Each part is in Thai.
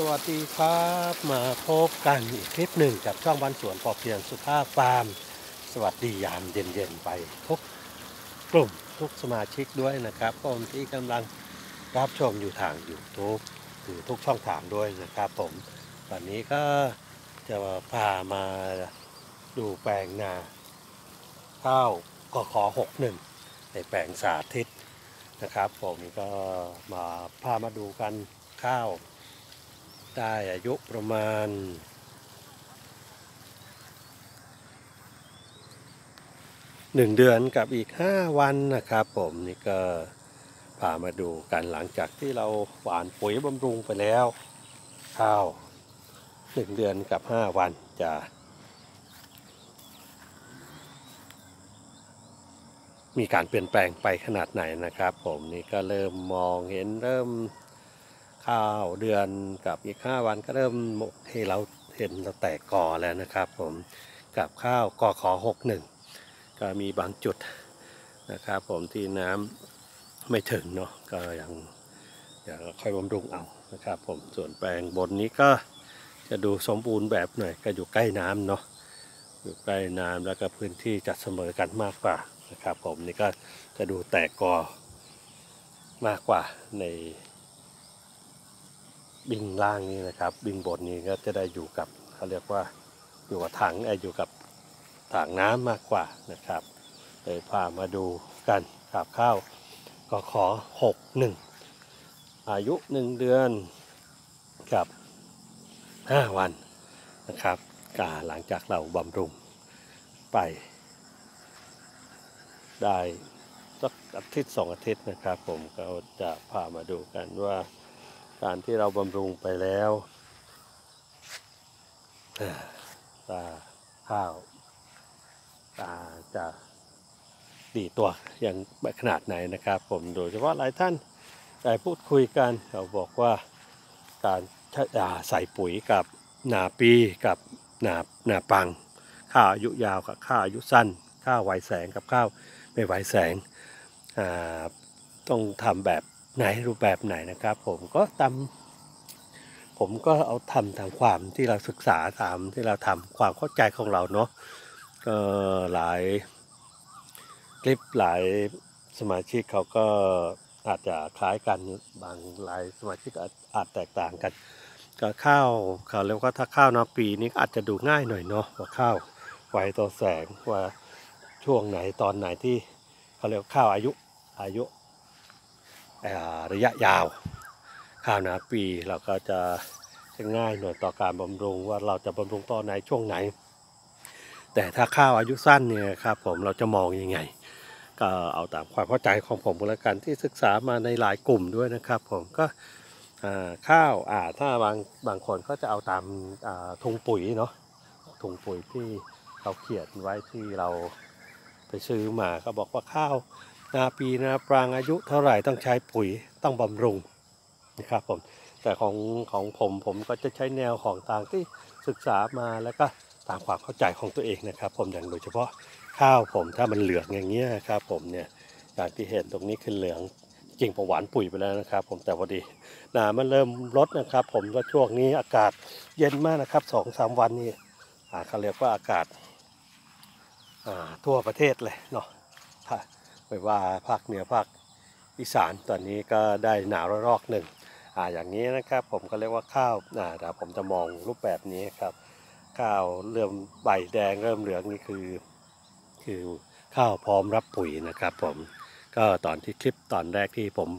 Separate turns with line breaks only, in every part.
สวัสดีครับมาพบกันอีกคลิปหนึ่งกับช่องบ้านสวนพอเพียงสุภาพฟาร์ม สวัสดียามเย็นๆไปทุกกลุ่มทุกสมาชิกด้วยนะครับผมที่กำลังรับชมอยู่ทาง YouTube หรือทุกช่องทางด้วยนะครับผมวันนี้ก็จะพามาดูแปลงนาข้าวกขอ61 ในแปลงสาธิตนะครับ ผมก็มาพามาดูกันข้าว ได้อายุประมาณ หนึ่งเดือนกับอีก5วันนะครับผมนี่ก็พามาดูกันหลังจากที่เราหวานปุ๋ยบำรุงไปแล้ว ข้าวหนึ่งเดือนกับ5วันจะมีการเปลี่ยนแปลงไปขนาดไหนนะครับ ผมนี่ก็เริ่มมองเห็นเริ่ม ข้าวเดือนกับอีก5วันก็เริ่มให้เราเห็นเราแตกกอแล้วนะครับ ผมกับข้าวกอขอ61ก็มีบางจุดนะครับ ผมที่น้ำไม่ถึงเนาะก็ยังยังค่อยบำรุงเอานะครับ ผมส่วนแปลงบนนี้ก็จะดูสมบูรณ์แบบหน่อยก็อยู่ใกล้น้ำเนาะอยู่ใกล้น้ำแล้วก็พื้นที่จะเสมอกันมากกว่านะครับ ผมนี่ก็จะดูแตกกอมากกว่าใน บิงล่างนี้นะครับบิงบนนี้ก็จะได้อยู่กับเขาเรียกว่าอยู่กับถังไออยู่กับถังน้ำมากกว่านะครับเลยพามาดูกันกับข้าวก็ขอหกหนึ่งอายุหนึ่งเดือนกับห้าวันนะครับกาหลังจากเราบำรุงไป ได้สักอาทิตย์สองอาทิตย์นะครับ ผมก็จะพามาดูกันว่า การที่เราบำรุงไปแล้วตาข้าวตาจะดีตัวอย่างขนาดไหนนะครับ ผมโดยเฉพาะหลายท่านได้พูดคุยกันเขาบอกว่าการใส่ปุ๋ยกับหนาปีกับหนาหนาปัง ข้าวอายุยาวกับข้าวอายุสั้น ข้าวไวแสงกับข้าวไม่ไวแสงต้องทำแบบ ไหนรูปแบบไหนนะครับ ผมก็ตามผมก็เอาทำตามความที่เราศึกษาตามที่เราทำความเข้าใจของเราเนาะก็หลายคลิปหลายสมาชิกเขาก็อาจจะคล้ายกันบางหลายสมาชิกอาจแตกต่างกัน ก็ข้าวเขาเรียกว่าถ้าข้าวนาปีนี้อาจจะดูง่ายหน่อยเนาะว่าข้าวไวต่อแสงว่าช่วงไหนตอนไหนที่เขาเรียกข้าวอายุอายุ ระยะยาวข้าวนาปีเราก็จะจะง่ายหน่อยต่อการบำรุงว่าเราจะบำรุงตอนไหนช่วงไหน แต่ถ้าข้าวอายุสั้นเนี่ยครับผมเราจะมองยังไง ก็เอาตามความเข้าใจของผมแล้วกันที่ศึกษามาในหลายกลุ่มด้วยนะครับ ผมก็ข้าวอ่าถ้าบางบางคนก็จะเอาตามถุงปุ๋ยเนาะถุงปุ๋ยที่เขาเขียนไว้ที่เราไปซื้อมาก็บอกว่าข้าว นาปีนาปรางอายุเท่าไหร่ต้องใช้ปุ๋ยต้องบำรุงนะครับผมแต่ของของผมผมก็จะใช้แนวของต่างที่ศึกษามาแล้วก็ตามความเข้าใจของตัวเองนะครับ ผมอย่างโดยเฉพาะข้าวผมถ้ามันเหลืองอย่างเงี้ยครับผมเนี่ยอย่างที่เห็นตรงนี้คือเหลืองจริงประหวานปุ๋ยไปแล้วนะครับ ผมแต่พอดีนามันเริ่มลดนะครับ ผมว่าช่วงนี้อากาศเย็นมากนะครับสองสามวันนี้เขาเรียกว่าอากาศทั่วประเทศเลยเนาะ ไม่ว่าภาคเหนือภาคอีสานตอนนี้ก็ได้หนาวระลอกหนึ่งอ่าอย่างนี้นะครับผมก็เรียกว่าข้าวอ่าเดี๋ยวผมจะมองรูปแบบนี้ครับ ข้าวเริ่มใบแดงเริ่มเหลืองนี่คือ คือข้าวพร้อมรับปุ๋ยนะครับ ผมก็ตอนที่คลิปตอนแรกที่ผม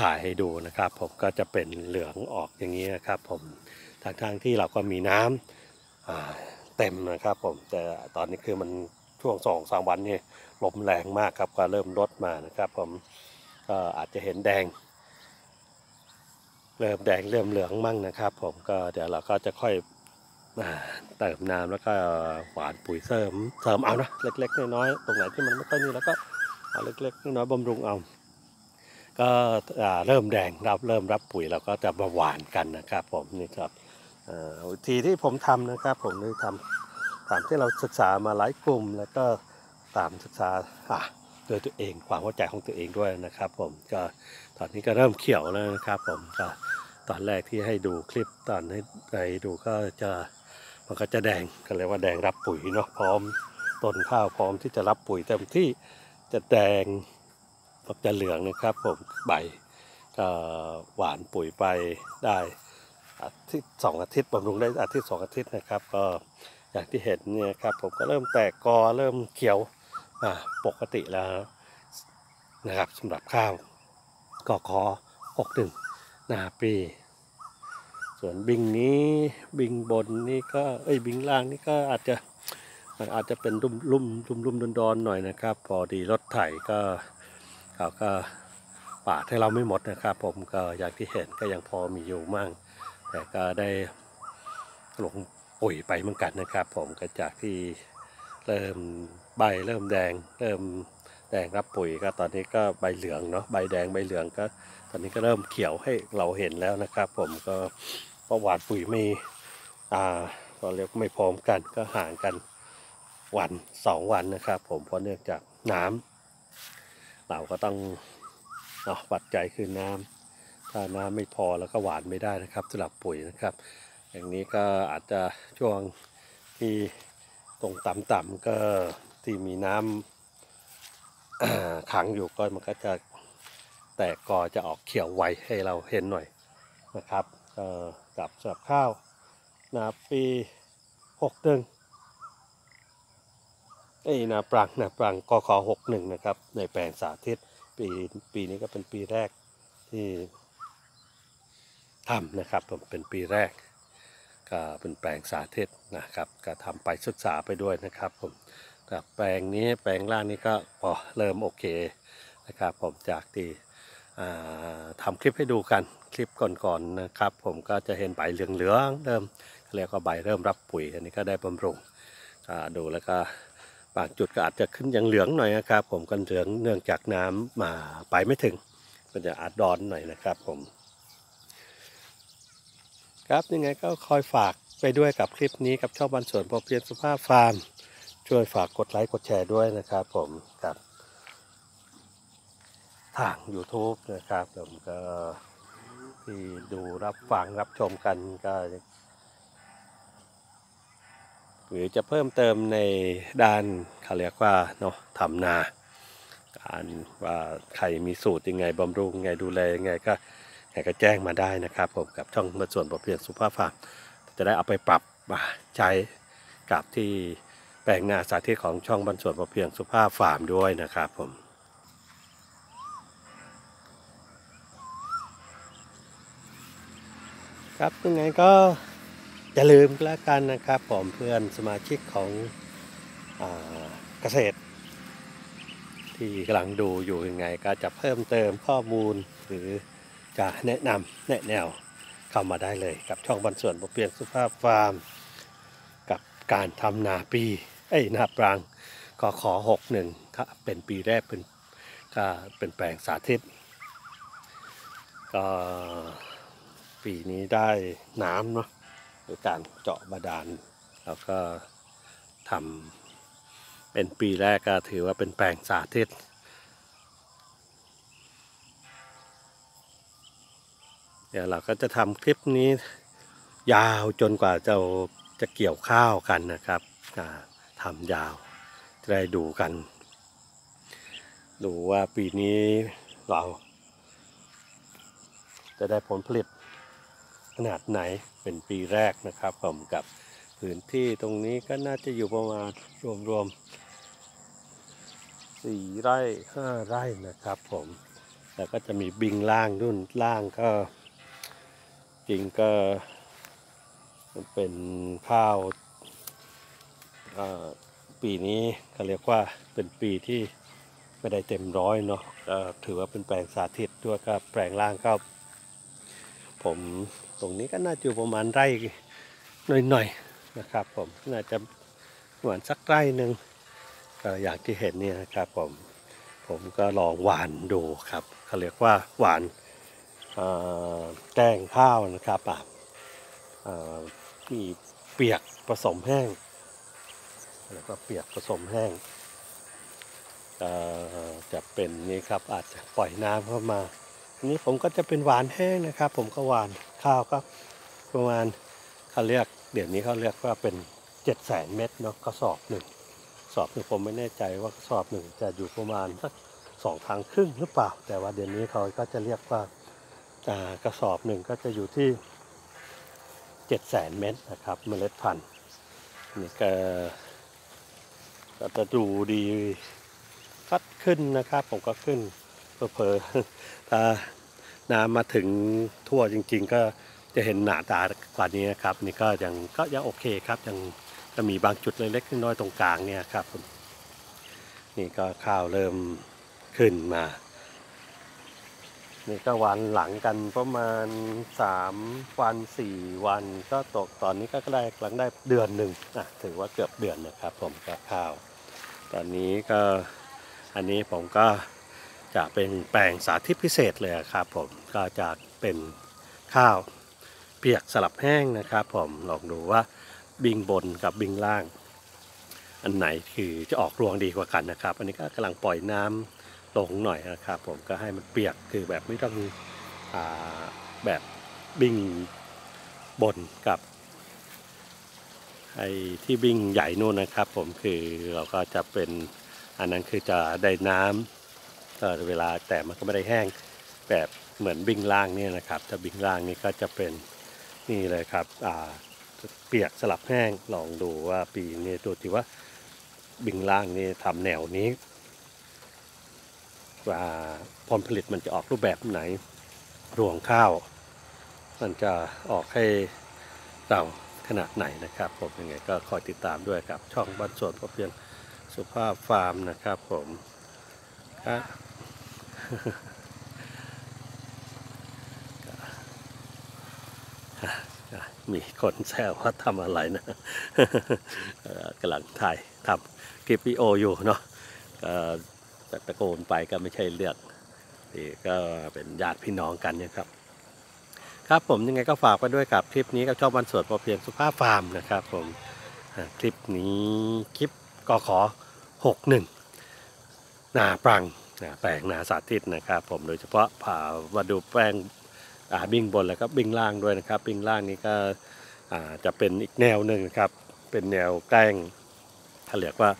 ถ่ายให้ดูนะครับ ผมก็จะเป็นเหลืองออกอย่างนี้นะครับ ผมทางทางที่เราก็มีน้ำเต็มนะครับ ผมแต่ตอนนี้คือมัน ช่วงสองสามวันนี่ลมแรงมากครับก็เริ่มลดมานะครับ ผมก็อาจจะเห็นแดง เริ่มแดงเริ่มเหลืองมั่งนะครับ ผมก็เดี๋ยวเราก็จะค่อยเติมน้ำแล้วก็หวานปุ๋ยเสริมเสริมเอานะเล็กๆน้อยๆตรงไหนที่มันไม่ค่อยนี่แล้วก็เอาเล็กๆน้อยๆบำรุงเอาก็เริ่มแดงรับเริ่มรับปุ๋ยเราก็จะมาหวานกันนะครับ ผมนี่ครับวิธีที่ผมทำนะครับ ผมได้ทำ ตามที่เราศึกษามาหลายกลุ่ม แล้วก็ตามศึกษาโดยตัวเองความเข้าใจของตัวเองด้วยนะครับ ผมก็ตอนนี้ก็เริ่มเขียวแล้วนะครับ ผมก็ตอนแรกที่ให้ดูคลิปตอนให้ไปดูก็จะมันก็จะแดงก็เรียกว่าแดงรับปุ๋ยเนาะพร้อมต้นข้าวพร้อมที่จะรับปุ๋ยเต็มที่จะแดงกับจะเหลืองนะครับ ผมใบก็หวานปุ๋ยไปได้อาทิตย์สองอาทิตย์บำรุงได้อาทิตย์สองอาทิตย์นะครับ ก็ อย่างที่เห็นเนี่ยครับผมก็เริ่มแตกกอเริ่มเขียวปกติแล้วนะครับสำหรับข้าวก็ขอหกหนึ่งนาปีส่วนบิงนี้บิงบนนี่ก็เอ้ยบิงล่างนี่ก็อาจจะอาจจะเป็นรุ่มรุ่มรุ่มรุ่มดอนดอนหน่อยนะครับ พอดีรถไถก็เขาก็ปาดให้เราไม่หมดนะครับ ผมก็อย่างที่เห็นก็ยังพอมีอยู่มั่ง แต่ก็ได้ลง ปุ๋ยไปเหมือนกันนะครับ ผมก็จากที่เริ่มใบเริ่มแดง เริ่มแดงรับปุ๋ยก็ตอนนี้ก็ใบเหลืองเนาะใบแดงใบเหลืองก็ ตอนนี้ก็เริ่มเขียวให้เราเห็นแล้วนะครับ ผมก็เพราะหวานปุ๋ยไม่อ่าก็เรียกไม่พร้อมกันก็ห่างกันวันสองวันนะครับ ผมเพราะเนื่องจากน้ำเราก็ต้องเนาะปัจจัยคือน้ำถ้าน้ำไม่พอแล้วก็หวานไม่ได้นะครับสำหรับปุ๋ยนะครับ อย่างนี้ก็อาจจะช่วงที่ตรงต่ำๆก็ที่มีน้ำขังอยู่ก็มันก็จะแต่กอจะออกเขียวไวให้เราเห็นหน่อยนะครับกับสำหรับข้าวนาปีหกหนึ่งเอ้นาปรังนาปรังกขอหกหนึ่งนะครับในแปลงสาธิตปีปีนี้ก็เป็นปีแรกที่ทำนะครับผมเป็นปีแรก เป็นแปลงสาธิตนะครับก็ทำไปศึกษาไปด้วยนะครับผมกับแปลงนี้แปลงล่างนี้ก็พอเริ่มโอเคนะครับผมจากที่อ่าทำคลิปให้ดูกันคลิปก่อนๆนะครับ ผมก็จะเห็นใบเหลืองๆเริ่มเรียกว่าใบเริ่มรับปุ๋ยอันนี้ก็ได้บำรุงดูแล้วก็บางจุดก็อาจจะขึ้นยังเหลืองหน่อยนะครับ ผมกันเหลืองเนื่องจากน้ำมาไปไม่ถึง มันจะอาจดอนหน่อยนะครับผม ครับยังไงก็คอยฝากไปด้วยกับคลิปนี้กับช่องบันสวนพอเพียงสุภาพฟาร์ม ช่วยฝากกดไลค์กดแชร์ด้วยนะครับผมกับทาง YouTube นะครับผมก็ที่ดูรับฟังรับชมกันก็หรือจะเพิ่มเติมในด้านเขาเรียกว่าเนาะทำนาการว่าใครมีสูตรยังไงบำรุงยังไงดูแลยังไงก็ ยังไงก็แจ้งมาได้นะครับผมกับช่องมาส่วนประเพียงสุภาพฟาร์มจะได้เอาไปปรับมาใช้กับที่แปลงนาสาธิตของช่องบรรส่วนประเพียงสุภาพฟาร์มด้วยนะครับผมครับยังไงก็อย่าลืมแล้วกันนะครับผมเพื่อนสมาชิกของเกษตร ที่กำลังดูอยู่ยังไงก็จะเพิ่มเติมข้อมูลหรือ จะแนะนำแนะแนวเข้ามาได้เลยกับช่องบรรส่วนบเปลี่ยนสุภาพฟาร์ม กับการทำนาปีเอ้นาปรางก็ขอหกหนึ่งครับเป็นปีแรกเป็นก็เป็นแปลงสาธิตก็ปีนี้ได้น้ำเนาะโดยการเจาะบาดาลแล้วก็ทำเป็นปีแรกก็ถือว่าเป็นแปลงสาธิต เดี๋ยวเราก็จะทำคลิปนี้ยาวจนกว่าจะจะเกี่ยวข้าวกันนะครับทำยาวจะได้ดูกัน ดูว่าปีนี้เรา จะได้ผลผลิตขนาดไหนเป็นปีแรกนะครับผมกับพื้นที่ตรงนี้ก็น่าจะอยู่ประมาณรวมๆสี่ไร่ห้าไร่นะครับผม แล้วก็จะมีบิงล่างนุ่นล่างก็ จริงก็มันเป็นข้าวปีนี้เขาเรียกว่าเป็นปีที่ไม่ได้เต็มร้อยเนาะก็ถือว่าเป็นแปลงสาธิตด้วยก็แปลงล่างก็ผมตรงนี้ก็น่าจะอยู่ประมาณไร่หน่อยๆนะครับผมน่าจะประมาณสักไร่หนึ่งก็อย่างที่เห็นเนี่ยนะครับผมผมก็ลองหวานดูครับเขาเรียกว่าหวาน แกงข้าวนะครับอะเอ่อมีเปียกผสมแห้ง แล้วก็เปียกผสมแห้งจะเป็นนี้ครับอาจจะปล่อยน้ำเข้ามาอันนี้ผมก็จะเป็นหวานแห้งนะครับ ผมก็หวานข้าวก็ประมาณเขาเรียกเดี๋ยวนี้เขาเรียกว่าเป็นเจ็ดแสนเม็ดเนาะกระสอบหนึ่งสอบหนึ่งผมไม่แน่ใจว่ากระสอบหนึ่งจะอยู่ประมาณสักสองทางครึ่งหรือเปล่า แต่ว่าเดี๋ยวนี้เขาก็จะเรียกว่า กระสอบหนึ่งก็จะอยู่ที่เจ็ดแสนเม็ดนะครับเมล็ดพันธุ์นี่ก็จะดูดีคัดขึ้นนะครับ ผมก็ขึ้นเพอๆถ้าน้ำมาถึงทั่วจริง ๆ ก็จะเห็นหนาตากว่านี้นะครับ นี่ก็ยังก็ยังโอเคครับยังจะมีบางจุดเล็กๆน้อยๆตรงกลางเนี่ยครับผมนี่ก็ข้าวเริ่มขึ้นมา นี่ก็วันหลังกันประมาณ 3 วัน 4 วัน ก็ตกตอนนี้ก็ได้หลังได้เดือนหนึ่งอะถือว่าเกือบเดือนนะครับ ผมกับข้าว ตอนนี้ก็อันนี้ผมก็จะเป็นแปลงสาธิตพิเศษเลยครับผมก็จะเป็นข้าวเปียกสลับแห้งนะครับผมลองดูว่าบิงบนกับบิงล่าง อันไหนคือจะออกรวงดีกว่ากันนะครับ อันนี้ก็กำลังปล่อยน้ำ ลงหน่อยนะครับผมก็ให้มันเปียกคือแบบไม่ต้องอแบบบิงบนกับไอ้ที่วิ่งใหญ่นู่นนะครับ ผมคือเราก็จะเป็นอันนั้นคือจะได้น้ำก็เวลาแต่มันก็ไม่ได้แห้งแบบเหมือนวิ่งล่างเนี่ยนะครับถ้าวิ่งล่างนี่ก็จะเป็นนี่เลยครับอ่าเปียกสลับแห้งลองดูว่าปีนี้ดูที่ว่าบิ่งล่างนี่ทำแนวนี้ ว่าผลผลิตมันจะออกรูปแบบไหนรวงข้าว มันจะออกให้เราขนาดไหนนะครับ ผมยังไงก็คอยติดตามด้วยครับ ช่องบ้านสวนพอเพียงสุภาพฟาร์มนะครับผมครับมีคนแซวว่าทำอะไรนะกำลังถ่ายทำคลิปวิดีโออยู่เนาะ ก็ตะโกนไปก็ไม่ใช่เลือกนี่ก็เป็นญาติพี่น้องกันนะครับ ครับผมยังไงก็ฝากไปด้วยกับคลิปนี้กับชองวันสวนพอเพียงสุภาพฟาร์มนะครับ ผมคลิปนี้คลิปกขอ61นาปรังแปลงนาสาธิตนะครับ ผมโดยเฉพาะพามาดูแปลงบิ้งบนแล้วก็บิ้งล่างด้วยนะครับ บิ้งล่างนี้ก็จะเป็นอีกแนวหนึ่งนะครับ เป็นแนวแกล้งเขาเรียกว่า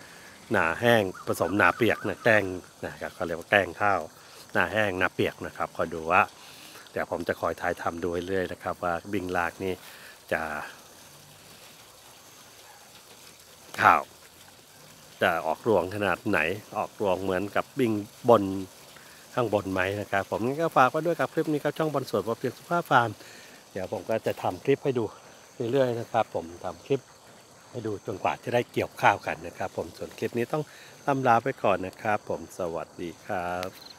หนาแห้งผสมหนาเปียกนะแกล้งนะครับเขาเรียกว่าแกล้งข้าวหนาแห้งหนาเปียกนะครับคอยดูว่าเดี๋ยวผมจะคอยถ่ายทำดูเรื่อยๆนะครับ ว่าบิงลากนี่จะข่าวจะออกรวงขนาดไหนออกรวงเหมือนกับบิงบนข้างบนไหมนะครับ ผมงั้นก็ฝากไว้ด้วยกับคลิปนี้ครับช่องบอลสวนพอเพียงสุภาพฟาร์มเดี๋ยวผมก็จะทำคลิปให้ดูเรื่อยๆนะครับ ผมทำคลิป ให้ดูจนกว่าจะได้เกี่ยวข้าวกันนะครับ ผมส่วนคลิปนี้ต้องลำลาไปก่อนนะครับ ผมสวัสดีครับ